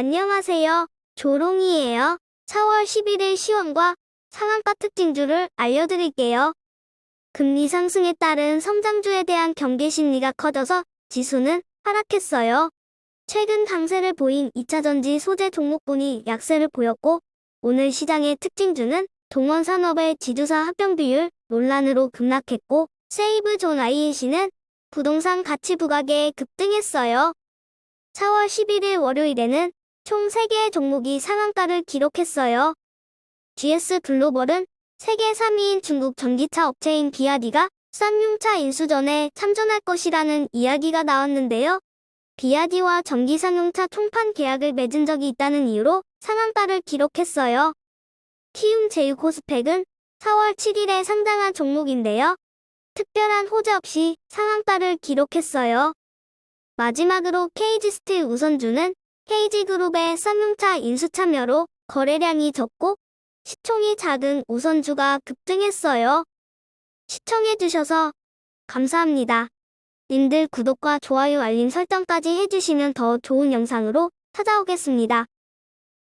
안녕하세요. 조롱이에요. 4월 11일 시황과 상한가 특징주를 알려드릴게요. 금리 상승에 따른 성장주에 대한 경계 심리가 커져서 지수는 하락했어요. 최근 강세를 보인 2차전지 소재 종목군이 약세를 보였고 오늘 시장의 특징주는 동원산업의 지주사 합병 비율 논란으로 급락했고 세이브존 IEC는 부동산 가치 부각에 급등했어요. 4월 11일 월요일에는 총 3개의 종목이 상한가를 기록했어요. GS 글로벌은 세계 3위인 중국 전기차 업체인 비아디가 쌍용차 인수전에 참전할 것이라는 이야기가 나왔는데요. 비아디와 전기상용차 총판 계약을 맺은 적이 있다는 이유로 상한가를 기록했어요. 키움 제휴코스펙은 4월 7일에 상장한 종목인데요. 특별한 호재 없이 상한가를 기록했어요. 마지막으로 KG스틸 우선주는 KG그룹의 쌍용차 인수 참여로 거래량이 적고 시총이 작은 우선주가 급등했어요. 시청해주셔서 감사합니다. 님들 구독과 좋아요 알림 설정까지 해주시면 더 좋은 영상으로 찾아오겠습니다.